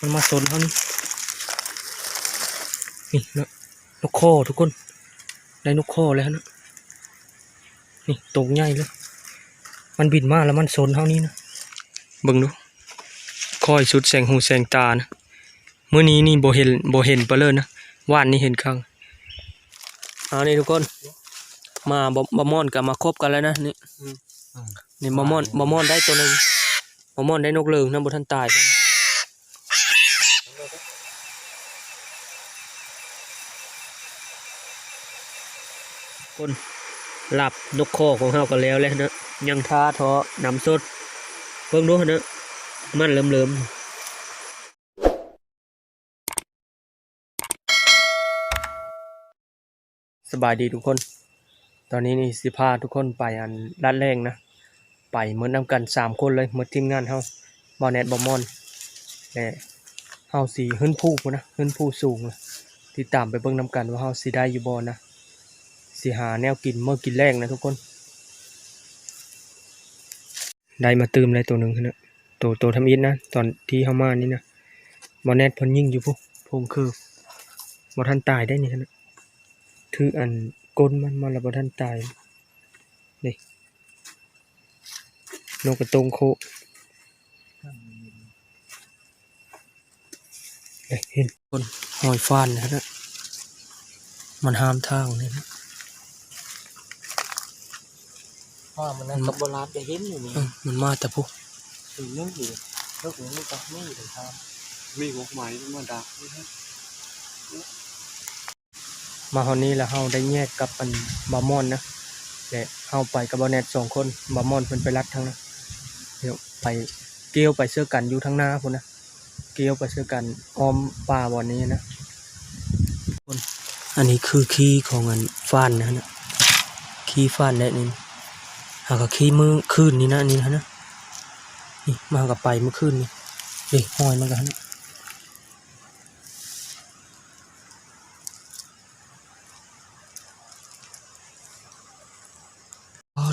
มันมาสนเขานี่นี่นกนกคอทุกคน ได้นกคอแล้วนะนี่ตกใหญ่เลยมันบินมาแล้วมันสนเท่านี้นะเบิ่งดูคอยสุดแสงหูแสงตานะเมื่อนี้นี่โบเห็นโบเห็นไปเลยนะว่านนี่เห็นครั้งเอานี่ทุกคน มาบะบะม่อนกับมาคบกันแล้วนะนี่นี่บะม่อนบะม่อนได้ตัวหนึ่งบะม่อนได้นกเลิงนะบทันตายกัน คนหลับนกคอของเฮากันแล้วแล้วนะยังท่าท้อนำสดเบิ่งดูนะมันเริ่มเริ่มสบายดีทุกคน ตอนนี้นี่สิพาทุกคนไปอันด้านแรงนะ ไปเหมือนนำกันสามคนเลยเหมือนทีมงานเฮาบอแนตบอมอนและเฮาสีขึ้นผู้นะขึ้นผู้สูงนะติดตามไปเบิ่งนำกันว่าเฮาสิได้อยู่บ่นะ สิหาแนวกินเมื่อกินแรงนะทุกคน ได้มาตืมเลยตัวหนึ่งนะตัวตัวทำอิฐนะ ตอนที่เฮามานี่นะบอแนตพนยิ่งอยู่พุพงคือบ่ทันตายได้นี่นะถืออันก้นมันมาแล้วบ่ทันตายนี่นกกระตงโคเอ้ยเห็นคนหอยฟานนะฮะมันห้ามทางเลยนะ ว่ามันนั่นกับโบราณจะเห็นอยู่นี่เออมันมาแต่พวกสีนึกอยู่เลิกนี้ก็ไม่ถึงทางมีหกไหมมาดักมาฮอนนี้แล้วเฮาได้แยกกับอันบามอนนะและเฮาไปกับบอแนตสองคนบามอนเพิ่นไปรัดทางนะเดี๋ยวไปเกี่ยวไปเสื้อกันอยู่ทางหน้าพุ่นนะเกี่ยวไปเสื้อกันอ้อมป่าบอนนี้นะคนอันนี้คือขี้ของอันฟ้านนะนะขี้ฟ้านและนี่ หากบขี้มือคืนนี่นะนี่นะนะนี่มากับไปเมื่อคืนนี่นี่ห้อยมันกันนะ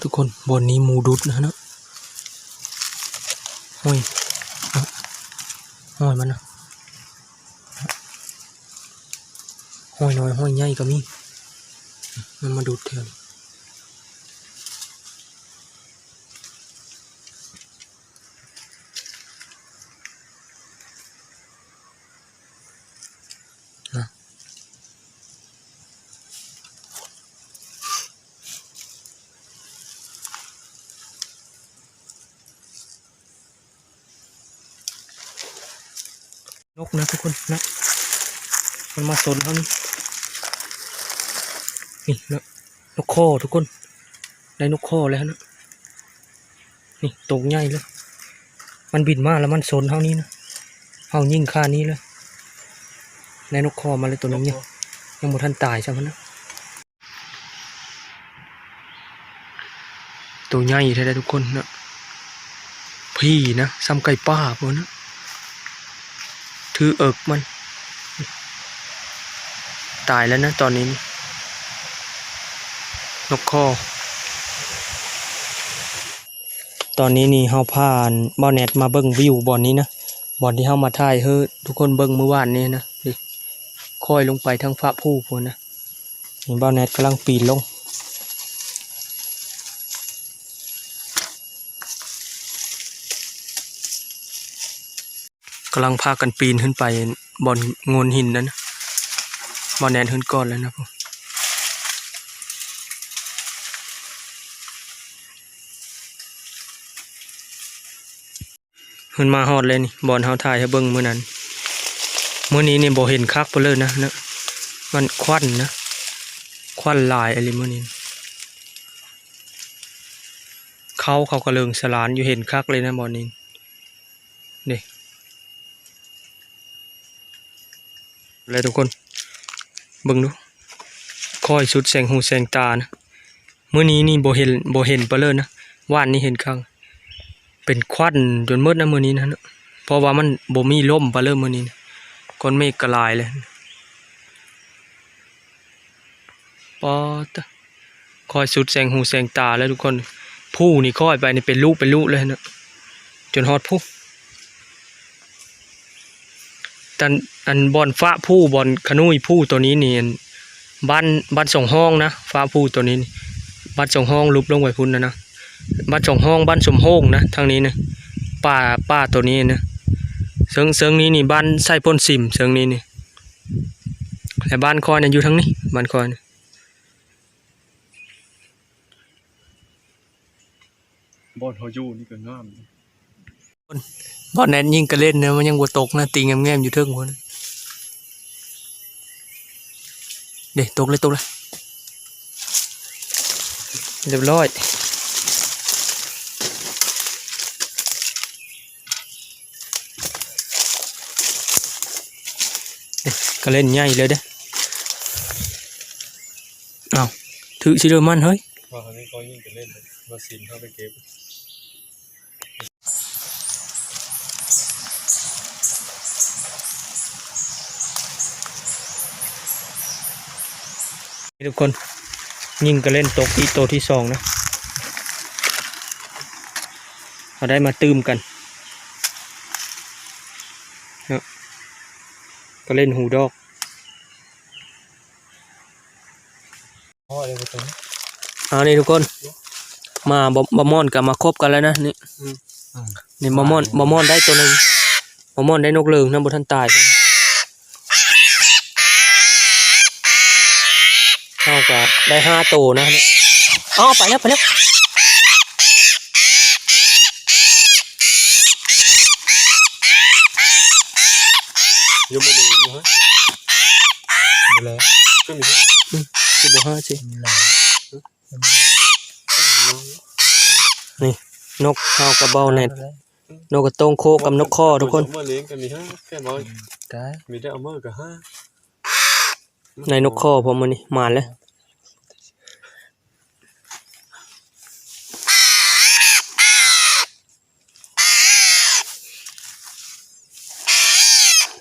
ทุกคนบนนี้มูดุดนะเนอะห้อยห้อยมันนะห้อยน้อยห้อยใหญ่ก็มีมันมาดูดเถอะน นกนะทุกคนนะ มันมาสนเขานี่นี่นะนกคอทุกคน ได้นกคอแล้วนะ นี่ตกใหญ่เลยมันบินมาแล้วมันสนเท่านี้นะเอายิ่งค่านี้เลยได้นกคอมาเลยตัวนึงเนี่ยยังหมดทันตายใช่ไหมนะตัวใหญ่แท้ๆทุกคนนะพี่นะซ้ำไก่ป้าพวกนะ ถือเอิกมัน ตายแล้วนะตอนนี้ นกคอตอนนี้นี่เฮาผ่านบอเน็ตมาเบิ่งวิวบอนนี้นะบอนที่เฮามาถ่ายเฮ้ทุกคนเบิ่งเมื่อวานนี้นะค่อยลงไปทางฟ้าผู้พนนะนี่บอเน็ตกำลังปีนลงำลังพากันปีนขึ้นไปบอนงนหินนั้นบอนแนนขึ้นก่อนแล้วนะผมขึ้นมาฮอดเลยนี่บอนเฮาถ่ายให้เบิ่งมื้อนั้นมื้อนี้นี่บ่เห็นคักไปเลยนะนะมันควันนะควันลายอะไรมื้อนี้เขาเขากระเลิงสลานอยู่เห็นคักเลยนะบอนนี้นี่ เลยทุกคนเบิ่งดูคอยสุดแสงหูแสงตานะเมื่อนี้นี่โบเห็นโบเห็นไปเลยนะว่านนี้เห็นครั้งเป็นควันจนมืดนะเมื่อนี้นะเพราะว่ามันโบมีลมไปเลยมื่อนี้นะก้อนเมฆกระลายเลยปอตคอยสุดแสงหูแสงตาแล้วทุกคนผู้นี่คอยไปนี่เป็นลูกเป็นลูกเลยนะจนฮอดผู้ ตันอันบอนฟ้าผู้บอนขนุยผู้ตัวนี้นี่อันบ้านบ้านสองห้องนะฟ้าผู้ตัวนี้บ้านสองห้องลุบลงไปพุ่นนะนะบ้านสองห้องบ้านสมโฮงนะทางนี้นะป่าป่าตัวนี้นะเซิงเซิงนี้นี่บ้านไส้พ่นสิมเซิงนี้นี่และบ้านคอยเนี่ยอยู่ทางนี้บ้านคอยนี่บอนเขาอยู่นี่ก็งาม บอลแนนยิงกระเล่นนะมันยังบ่ตกนะตีงแง้มๆอยู่เทิงพุ่นะเด็ตกเลยตกเลยเรียบร้อยก็เล่นใหญ่เลยเด้อเอาถือชิโรมันเฮ้ยว่าเขานี่ก็ยิ่งจะเล่นมาซินเข้าไปเก็บ ทุกคนยิงก็เล่นตกอีโตวที่สองนะเราได้มาตื้มกันเนาะก็เล่นหูดอกพ่อเลยไปตรงนี้เอานี่ทุกคน มาบมามอนกับมาคบกันแล้วนะนี่นี่มามอนมามอนได้ตัวหนึ่งมามอนได้นกเลิงนะบนท่านตาย เท่ากับได้ห้าตัวนะเนี่ยอ๋อไปแล้วไปแล้วยังไม่เลยนะฮะไปเลยก็มีให้สิบห้าสิหลังนกเท่ากับเบาเน็ตนกกระโตงโคกับนกข้อทุกคนมาเลี้ยงกันมีห้าแค่น้อยได้มีได้เอาเมื่อกับห้าในนกข้อผมมันนี่มาแล้ว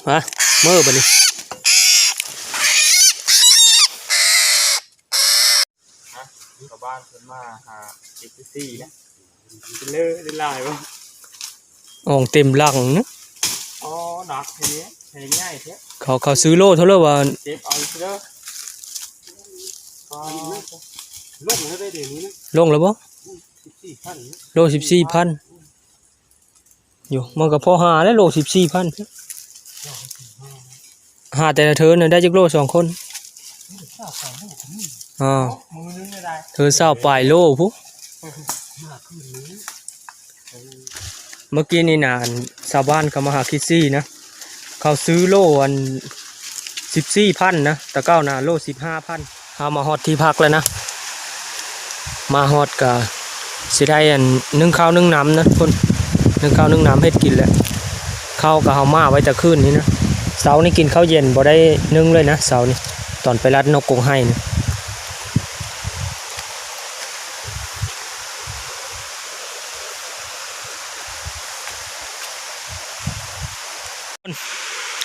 มาเมื่อบันนี้ชาวบ้านเพิ่นมาหาเจ็ดสี่นะเป็นเลือดลายวะอ่องเต็มหลังนะอ๋อดักทีนี้ใช้ง่ายแท้เขาเขาซื้อโลเท่าไหร่วะเจ็บเอาอีกเด้ออ๋อลูกมันได้เดี๋ยวนี้นะลงแล้วบ่สิบสี่พันโลสิบสี่พันอยู่มันก็พอหาแล้วโลสิบสี่พัน หาแต่ละเธอเนี่ยได้จักโลสองคนอ่ามือนึงไม่ได้เธอเศร้าปลายโลพุเมื่อกี้นี่นานชาวบ้านเขามาหาคิดซี่นะ เขาซื้อโลอันสิบสี่พันนะแต่เก้านาโลสิบห้าพันเอามาฮอดที่พักแล้วนะ มาฮอดกะสิได้อันนึ่งข้าวนึ่งน้ำนะทุกคนนึ่งข้าวนึ่งน้ำเฮ็ดกินแหล้ว ข้าวกับเฮามาไว้แต่คืนนี้นะเสาร์นี่กินข้าวเย็นบ่ได้นึ่งเลยนะเสาร์นี่ตอนไปรัดนกกรงให้นะ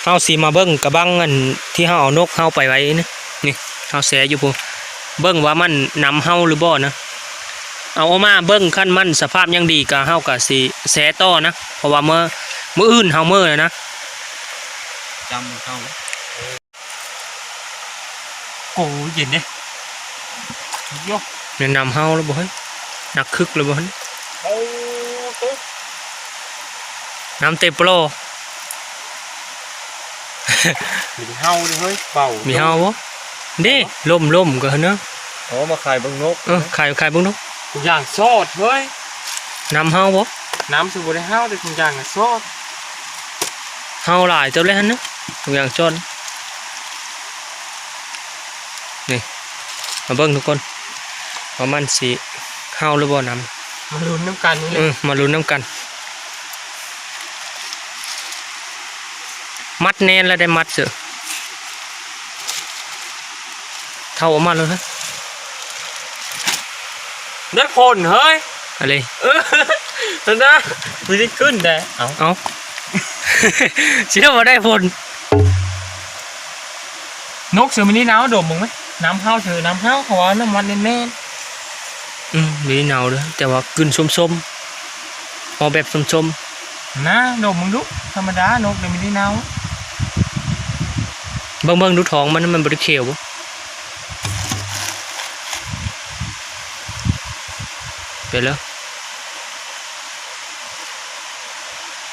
เฮาสีมาเบิ้งกระบังอันที่เฮาเอานกเฮาไปไว้นะนี่เฮาแสอยู่พูเบิ้งว่ามันนำเฮาหรือบ่นะเอาออกมาเบิ้งขั้นมันสภาพยังดีกะเฮากะสิแสต่อนะเพราะว่าเมื่อ มื้ออื่นเฮาเมื่อนะจำมันเข้าโอ้เย็นเด้ยกแนะนำเฮาแล้วบ่เฮ้ยหนักคึกเลยบ่เฮ้ยโอ้ตุ๊กน้ำเต็มโปรมีเฮาเลยเฮ้ยเบามีมีเฮาบ่เด้ล่มล่มก็เนาะอ๋อมาขายบังนกเออขายขายเบิ่งเนาะทุกอย่างโซดเฮ้ยนำเฮาบ่น้ำสูบได้ห้าวแต่ทุกอย่างอะโซด เฮาหลายเจ้าเลยหั่นนะทุกอย่างจนนี่มาเบิ่งทุกคนว่ามันสิเฮาหรือบ่นำมาลุ้นน้ำกันนี่เลเอยอมาลุ้นน้ำกัน มัดแน่นแล้วได้มัดเสือเท่าออกมาเลยฮะได้ผลเฮ้ยอะไรเออนั่นนะไม่ได้ขึ้นแต่เอาเอา เชื่อว่าได้ผลนกเสือมินิน้ำดมมึงไหมน้ำห้าวเสือน้ำห้าวเขาว่าน้ำมันแน่นอืมมีหนาวด้วยแต่ว่ากลืนส้มๆเอาแบบส้มๆนะดมมึงดูธรรมดานกเดี๋ยวมินิน้ำเบิ่งเบิ่งดูท้องมันมันบ่ได้เขียวบ่ไปแล้ว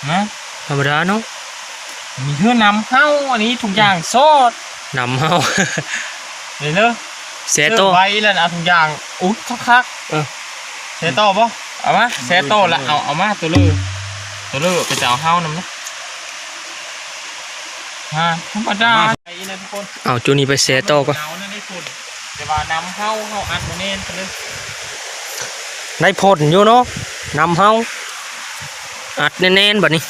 นะ ธรรมดาเนาะมีเพื่อนนำเข้าอันนี้ทุกอย่างโซดนำเฮาเลยเนอะเสียโตเลิกไว้แล้วนะเอาทุกอย่างอุ๊ยคักๆเออเซโต้ปะเอามาเซโต้ละเอาเอามาตัวเลือตัวเลือไปจะเอาเฮ้านำนะฮะธรรมดาไอ้นะทุกคนเอาจูนี้ไปเสียโตก็เอานั่นได้คุณแต่ว่านำเข้าเข้าอัดมาเน้นไปเลยได้ผลอยู่เนาะนำเฮาอัดแน่นๆบัดนี้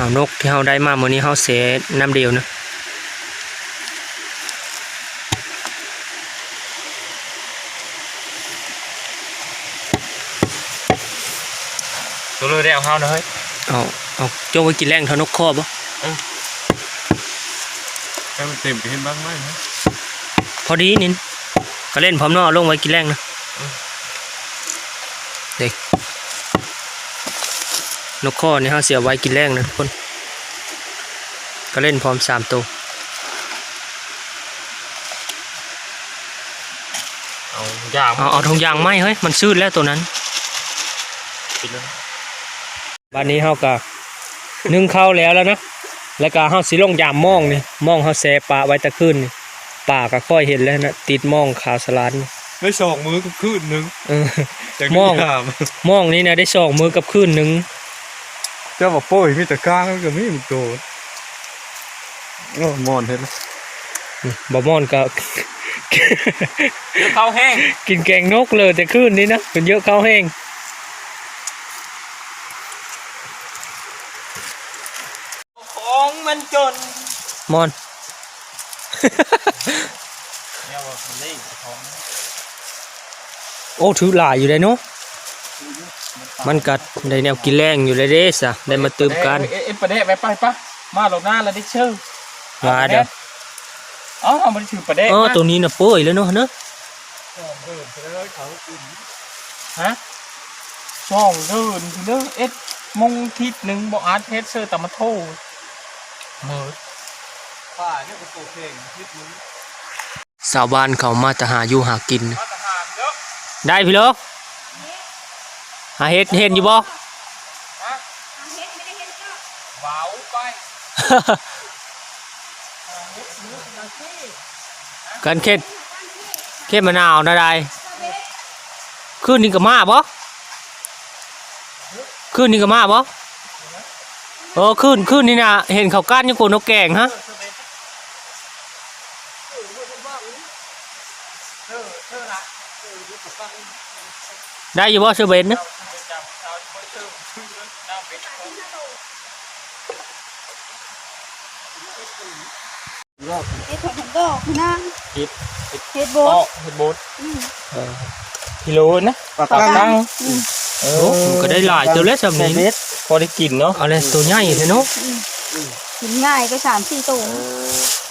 เอานกที่เฮาได้มามื้อนี้เฮาเสียน้ำเดียวนะตัวเลือได้เอาเฮ้านะเฮ้ยเอาเอาโจกไว้กินแรงเท่านกครอบบ่ให้มันเต็มไปเห็นบ้างไหมนะพอดีนินก็เล่นพร้อมเนาะเอาลงไว้กินแรงนะเด็ก นกข้อนี่เฮาเสียไว้กินแรงนะทุกคน ก็เล่นพร้อมสามตัว เอาอย่างเอาเอาทงยางไหมเฮ้ย มันซื่นแล้วตัวนั้น ปิดแล้วบ้านนี้เฮาก็นึ่งข้าวแล้วแล้วนะ แล้วก็เฮาสิลงยามมองนี่มองเฮาแซ่ปลาไว้ตะคืนนี่ป่าก็ค่อยเห็นแล้วนะติดมองขาวสลัดนี่ได้สองมือก็คืนหนึงเออ จากมองที่ถาม มองนี่นะได้สองมือกับคืนหนึ่ง เจ้าบอกโป้ยมีแต่ก้างแล้วก็มีมันโตโอ้มอนเห็นไหมบ่มอนก็เลือเข้าแห้งกินแกงนกเลยแต่คืนนี้นะเป็นเยอะข้าวแห้งของมันจนมอนเนี่ยว่ามันได้ของโอ้ถือหลายอยู่เลยเนาะ มันกัดได้แนวกินแรงอยู่เลยเด้สะได้มาเติมกันเอ๊ะเอ๊ะประเดะไปไปปะมาหลบหน้าแล้วได้เชื่อว่าเด้ออ๋อเอามันถือประเดะอ๋อมาตัวนี้น่ะเปื่อยแล้วเนาะเนอะฮะช่องเดินทีเด้อเอ็ดมงทิศหนึ่งบอกอาร์ตเทสเซอร์ตามาโทเมิดป่าเนี่ยเป็นตัวเพลงทิศนึงสาวบ้านเขามาจะหาอยู่หากินมาตรฐานเด้อได้พี่โลก หาเห็ดเห็นอยู่บ่ฮะเบาไปกันเข็ดเข็ดมะนาวนะได้คืนนี้ก็มาบ่คืนนี้ก็มาบ่เออคืนคืนนี้นะเห็นเขาก้านอยู่โกนกแกงฮะ เธอเธอละเออรู้สึกว่า ได้อยู่บ่เชอร์เบนนะจำเราไม่เชื่อชื่อเรื่องน้ำเป็นคนเฮ็ดของดอกนะคิดเฮ็ดโบโอ้สเห็ดโบดกิโลนะปลาปลาตั้งอืมเอโอ้มันก็ได้หลายตัวแล้วสำนี้พอได้กินเนาะเอาเลยตัวใหญ่เลยเนาะกินง่ายก็สามสี่ตัว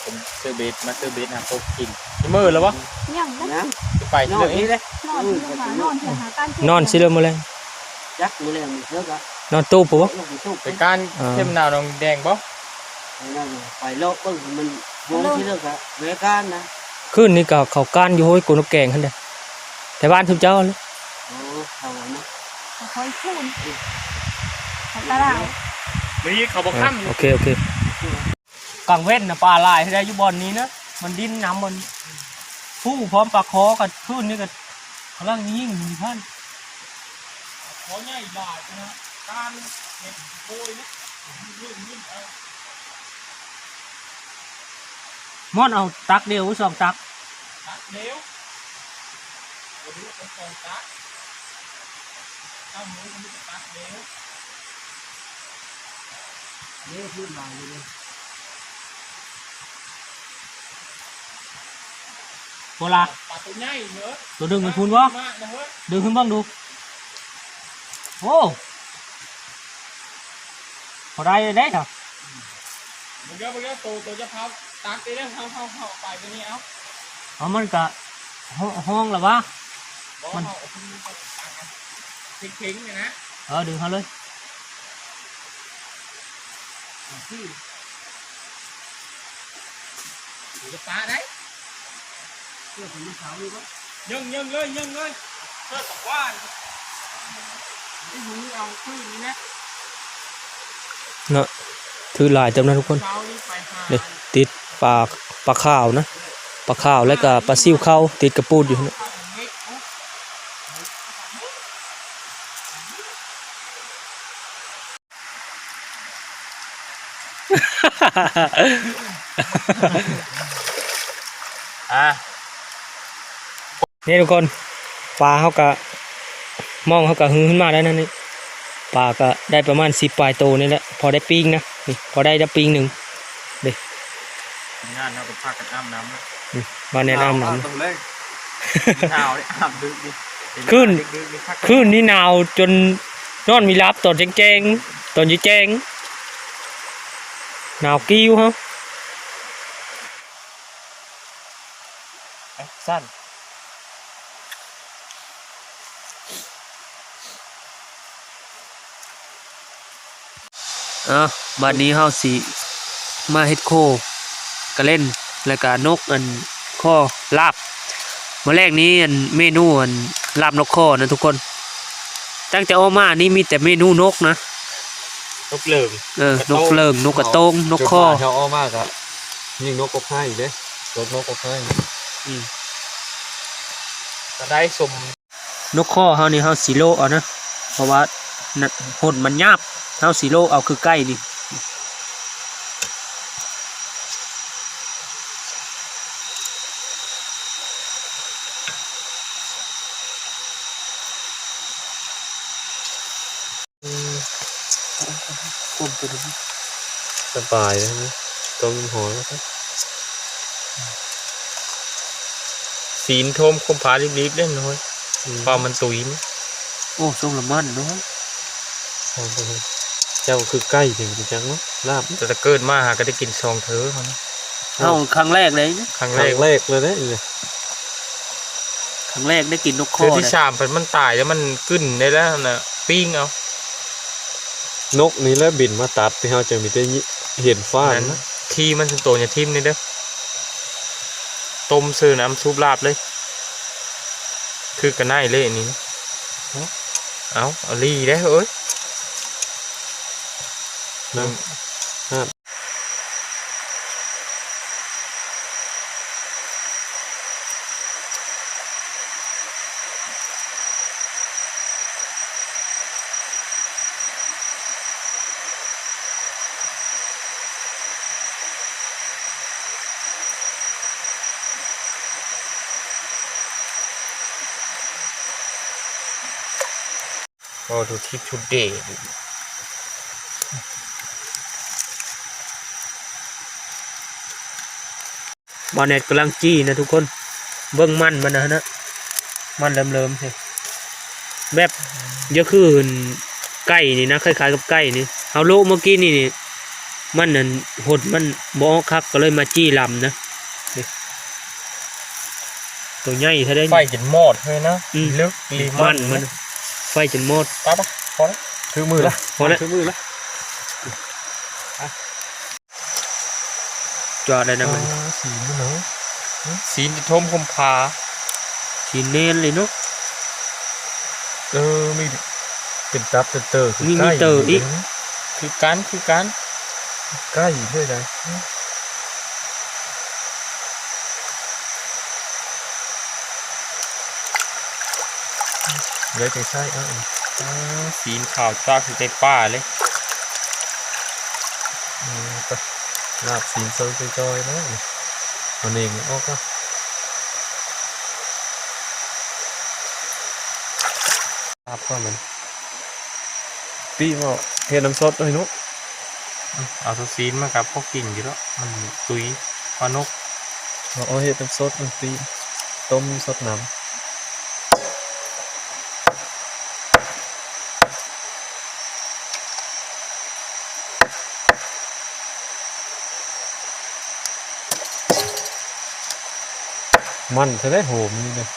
ผมเซอร์เบสมาเซอร์เบสนะพวกกินมือแล้ววะยังนะไปที่เลยนอนที่หานอนที่หาการนอนสิเริ่มมาเลย chắc bữa nay mình rớt á นอนตู้ปุ๊บ nó bị sụp ไปก้านเข้มนาวดองแดงปะ phải lâu ừ mình vốn chỉ được á vé can nè คืนนี้ก็เขาก้านอยู่ห้อยโกนกแกงหั่นเด้แต่บ้านทุกเจ้าเลย ồ thằng nó คอยพูนของตลาดมีเขาบอกข้ามโอเคโอเค กลางเว้นนะปลาลายได้อยู่บอนนี้นะมันดิ้นน้ำมันผู้พร้อมปลาคอกับคืนนี้ก็กำลังยิงมีท่านขอใหญ่บาทนะการเห็ดโอยนะลื่นลื่นเอามอนเอาตักเดียวหรือสองตักตักเดียววันนี้เป็นกองตักเอาหมูมันจะตักเดียวโบราณปลาตัวใหญ่เนอะตัวดึงมันพูนวะมากนะเฮ้ยดึงขึ้นบ้างดูโอ้พอได้เลย ได้ครับมึงเดี๋ยวมึงเดี๋ยวตัวตัวจะเผาตักไปเรื่องเผาเผาเผาไปไปนี่เอาเอามันกะห้องห้องหรอวะบอกมันเผาเอาขึ้นมาตักกันทิ้งๆเนี่ยนะเออดึงเขาเลยที่จะปลาได้เพื่อผมมาเสาเลยก็ยังยังเลยยังเลยเพื่อตกว่านไอ้หูเอาขึ้นนี่นะเนาะถือหลายจำนะทุกคนเช้านี่ไปหานี่ติดปลาปลาข้าวนะปลาข้าวแล้วก็ปลาซิวเข้าติดกระปูดอยู่นะข้าวเม็ดโอ้ อะ นี่ทุกคนปลาเขาก็มองเขาก็หื้อขึ้นมาแล้วนั่นนี่ปลาก็ได้ประมาณสิบปลายโตนี่แหละพอได้ปิ้งนะนี่พอได้ได้ปิ้งหนึ่งงานเราไปพักกันอาบน้ำนะมาแนะนำหน่อยตรงแรกเช้าเนี่ยอาบดึกดิขึ้นดึกๆดิพักคลื่นนี่หนาวจนนอนไมีรับตอนแจ้งๆตอนยี่แจ้งหนาวกิ้วฮะแอคชั่น อะบัดนี้เฮาสิมาเฮ็ดโคกระเล่นแล้วก็นกอันข้อลาบมื้อแรกนี้อันเมนูอันลาบนกข้อนะทุกคน ตั้งแต่ออกมานี่มีแต่เมนูนกนะ นกเหลิงเออนกเลิงนกกระโตงนกข้อเชาอ้อมากอะยิงนกกบให้อีกเด้รถนกกบให้จะได้สมนกข้อเฮานี่เฮาสิโลเอานะเพราะว่า น่ะหดมันยาบเฮาสิโลเอาคือใกล้นี่สบายนะนี่ตรงหัวนะครับศีลโทมคมผารีบๆเล่นน้อยปลามันตุยนะโอ้ทรงละมันเนาะ เจ้าคือใกล้ถึงจังเนาะลาบแต่ถ้าเกิดมาหาก็ได้กินซองเธอเขานะเฮาครั้งแรกเลยนะครั้งคแรรั้กงแรกเลยนะเนี่ยครั้งแรกได้กินนกข้คืออที่นะสามเป็นมันตายแล้วมันขึ้นได้แล้วนะปิ้งเอานกนี้แล้วบินมาตัดที่เราจะมีได้ยิเห็นฟ้านั้นนะทีมันสุดโตอย่าทิมนี่เด้อต้มซื้อน้ำซุปลาบเลย คือกระไนเลยอันนี้นะเอาเอาลีได้อเอ้ย นะโอ้ดูทิพย์ชุดเดช บอเน็ตกำลังจี้นะทุกคน เบิ้งมันมันนะนะ มันเริ่มๆสิแบบเยอะคือไก่นี่นะคล้ายๆกับไก่นี่เอาโลเมื่อกี้นี่นี่มันนั่นหดมันบอคักก็เลยมาจี้ลำนะนี่ตัวใหญ่ถ้าได้ไฟจนหมดเลยนะอืมลึกลีมันมัน ไฟจนหมดตาปะพอแล้วถือมือละพอแล้วถือมือละ จอดได้นะมันสีนี่เนาะสีนโทมคมผาสีเนนเลยเนาะเออมีเป็นตับเป็นเตอร์คือมีใกล้มีเตอร์อีกคือการคือการใกล้ด้วยนะเลยจังใช่เอออ่าสีนขาวจ้าคือใจป้าเลย ลาบสีโซยจอยๆนะเอาเองออกก็ลาบก็มันปีว่าเห็ดน้ำซดด้วยนุ๊กเอาตัวสีนมากับพวกกิ่งอยู่แล้วมันตุยปลานกเอาเห็ดน้ำซดมันปีต้มซดน้ำ มันจะได้โหมนี่เลย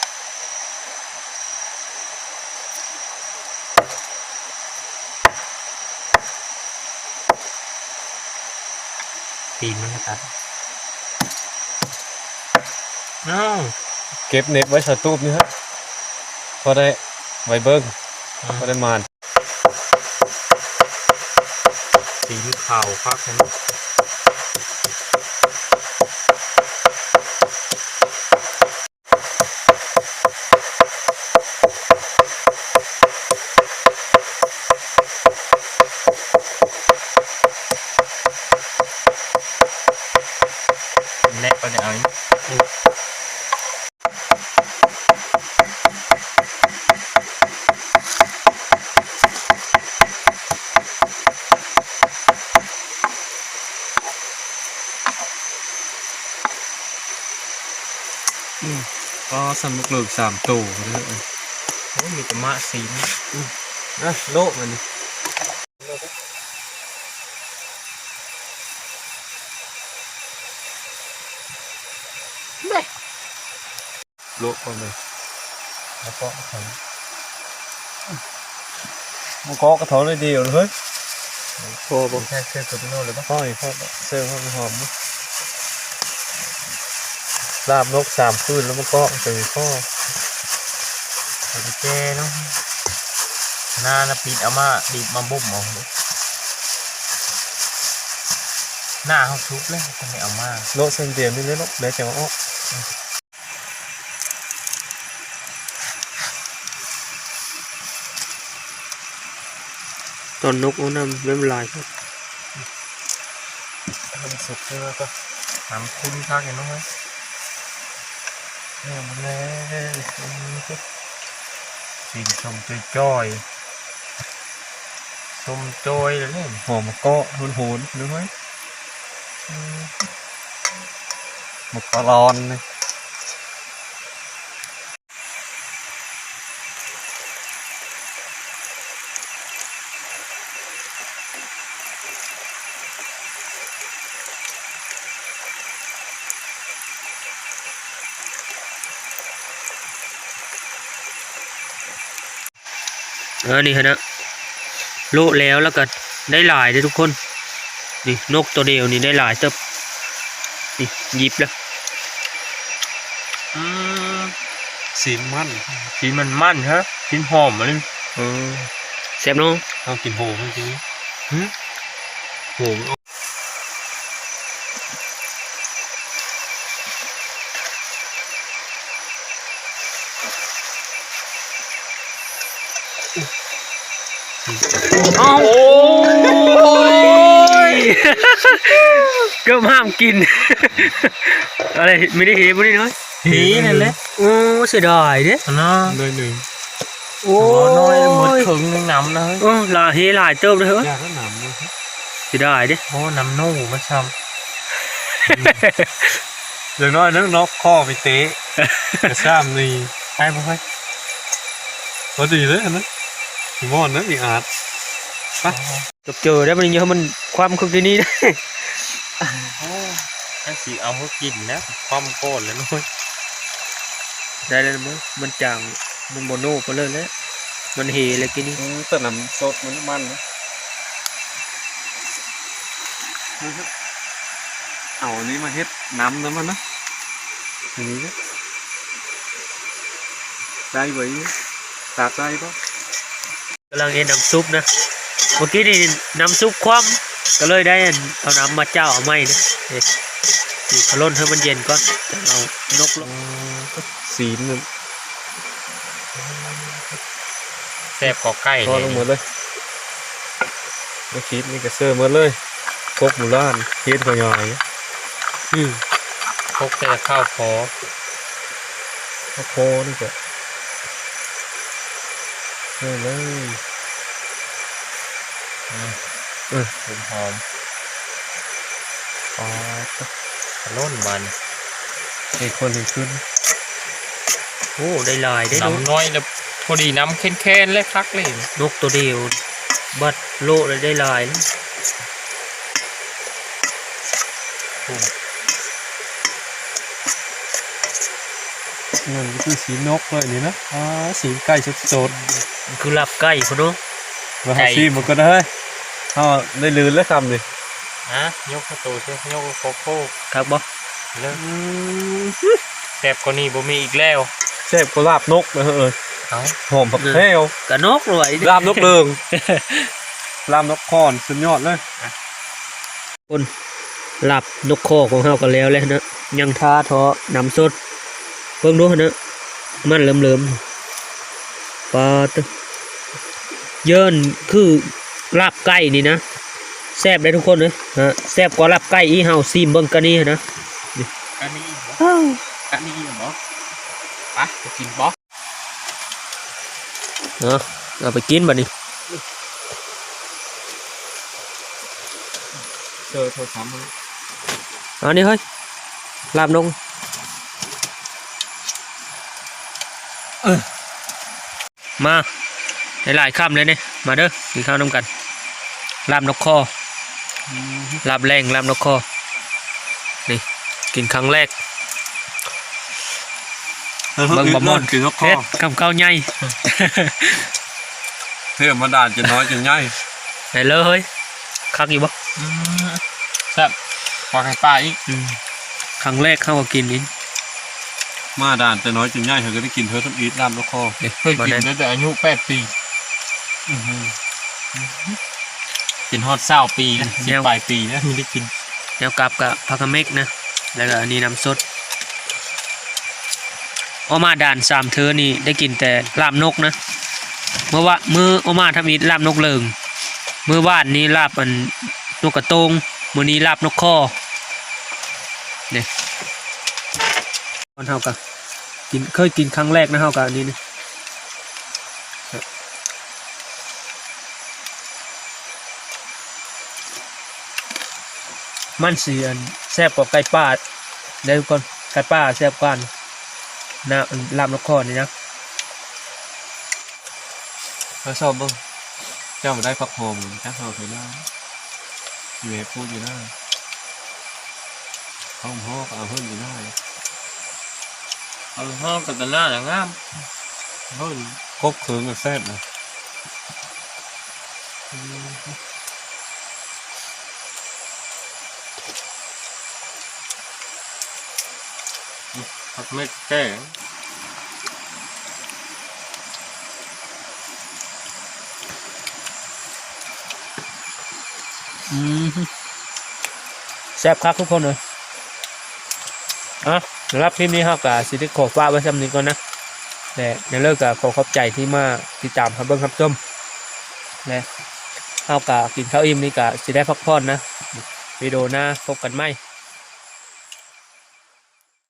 ตีนมันก็ตัดน้าเก็บเน็บไว้ใส่ตู้นี่ฮะพอได้ไว้เบิ้งพอได้มานตีนข่าวพักนั้นแลกไปเนี่ยเอาอีก ก็ สำนุกเลิกสามตู้เลยโอ้ยมีแต่มะสีนนะโลกมันโลกคนเลยแล้วก็ถึงมันก็กระถอนเลยเดียวเลยโอ้บแค่เสื้อตัวพี่โน่เลยปะพ่อยพ่อเสื้อพ่อหอม ลาบนกสามคืนแล้วมันก็เจอข้อไอ้เจ้เนาะหน้านะปิดเอามาดีบมาบุ่มเอาหน้าเขาทุบเลยทำไมเอามาโลกเส้นเดียวนี่เลยโลกเดี๋ยวจะมาออกตอนนกเอาน้ำเริ่มลายครับมันสุกใช่ไหมก็น้ำคุ้นข้างเห็นน้องไหมเนี่ยมันเลยสีชมจอยจอยชมจอยเลยเนี่ยหอมกอหุนหุนรู้ไหมหมกกะรอนเลย ออนี่ฮะนะโละแล้วแล้วก็ได้หลายเลยทุกคน นี่นกตัวเดียวนี่ได้หลายเติบนี่หยิบแล้วอืมสีมันสีมันมันฮะสีหอมมันเออแซ่บเนาะเอากินโหจริงโหม อ้าวโอ้ยเกือบห้ามกิน อะไรไม่ได้เห็นไม่ได้น้อยผีนั่นแหละโอ้เสียดายเด้เนาะๆเลยหนึ่งโอ้โอ้น้อยหมดยถึงนึงน้ำนะเฮ้ยโอ้หลายเฮหลายเติบเลยเหรออยากก็หนำเลยเสียดายเด้โอ้น้ำนู่มาช้อย่างน้อยนึกนกข้อไปเตะกระซ้ำนี่ำได้ปะเฮ้ยพอดีเลยนะพี่ มอนนะอีอาร์ตจบเจอได้มันเยอะมันความคึกที่นี่ได้โอ้ไอ้สีเอาเขากินนะ ความโกรธเลยนุ้ยได้แล้วมั้งมันจางมันโมโนไปเลยแล้วมันเฮเลยกินนี่แต่น้ำสดมันมันนะเอาอันนี้มาเฮ็ดน้ำน้ำมันนะอันนี้นะได้ไว้ตากได้ปะ กำลังเอ็นน้ำซุปนะ เมื่อกี้นี่น้ำซุปคว่ำก็เลยได้เอาน้ำมาเจ้าเอาไม่นะเอ๊ะนี่เขาล่นให้มันเย็นก่อนจะเอานกลงสีนมันแซ่บกว่าไก่พอเลลยงหมดเลยไม่คิดนี่กระเซอร์หมดเลยพกหมูล้านเฮ็ดก็ย่อยอืมพกแต่ข้าวพอข้าวโพดนี่ก็ เออเลยหอมหอมอ๋อล้นมันไอ้คนที่ขึ้นโอ้ได้ลายได้นกน้ำน้อยแล้วพอดีน้ำแค้นๆเลยคักเลยนกตัวเดียว บัดโลเลยได้ลายนะนั่นก็คือสีนกเลยนี่นะอ๋อสีไก่สด มันคือหลับใกล้เขาเนาะๆมาหาซีมันก็ได้เฮาได้ลืนแล้วคำนี่นะยกประตูเช่ยกโคโค่ครับบ่เลิกแซ่บกว่านี้บ่มีอีกแล้วแซ่บก็ลาบนกนะเออเอาหอมผักแพ้วกะนกรวยลาบนกเดิงลาบนกคอนสุดยอดเลยคนหลับนกคอของเฮากันแล้วแหละนะยังท่าท้อน้ำสดเบิ่งดูนะมันเหลิมๆ ปลาตะเยินคือลาบไก่นี่นะแซ่บได้ทุกคนเลยฮะแซ่บกว่าลาบไก่อีเฮาซีมเบิ่งกันนี่นะอันนี้บ่อันนี้บ่ไปไปกินบ่เนาะเอาไปกินบัดนี้เจอโทรศัพท์เอันนี้เฮ้ยลาบนก มาหลายๆคำเลยเนี่ยมาเด้อกินข้าวน้ำกันลาบนกคอลาบแรงลาบนกคอนี่กินครั้งแรกเบิ่งบะม่อนกินนกคเฮ็อดคำข้าวใหญ่เทื่อมาด่านจะน้อยจะใหญ่ไหนเลยเฮ้ยคักอยู่บ่แซ่บปลาไข่ปลาอีกอืมครั้งแรกเข้ามากินนี่ มาด่านจะน้อยจะใหญ่เขาก็ได้กินเธอทั้งอีทลาบนกคอเด็กเคยบ่กินได้ตั้งแต่อายุแปดปีกินฮอดเศร้าปีนะสิบปลายปีนะไม่ได้กินแนวกลับกับพักกะเมกนะ แล้วก็อันนี้น้ำสดออกมาด่านสามเธอนี่ได้กินแต่ลาบนกนะเมื่อว่ามือออกมาทำอีลาบนกเลิงเมื่อวานนี้ลาบอันนกกระโตงมื้อนี้ลาบนกคอเนี่ย ตอนเฮากับกินเคยกินครั้งแรกนะเฮากับอันนี้นะมันเสียนแซ่บกว่าไก่ป่าได้ทุกคนไก่ป่าแซ่บกว่านะลาบนกคอนี่นะเขาชอบบ้างเจ้ามาได้ฟักหอมจ้าเขาเคยได้อยู่ให้พูดอยู่ได้ห้องห้อก็เอาเพิ่มอยู่ได้ เอาห้องกับตะหน้าหนังงามเพิ่มครบเคืองกับแซ่บนะผักเม็ดแก่อืมแซ่บครับทุกคนเลยอะ สำหรับคลิปนี้ครับกับสิทธิขอฝาไว้สำนี้ก่อนนะแต่ในเลิกกับขอขอบใจที่มาติดตามครับเบิ้งครับชมและข้าวกับกินข้าวอิ่มนี่กับสิได้พักผ่อนนะวิดีโอหน้าพบกันไหม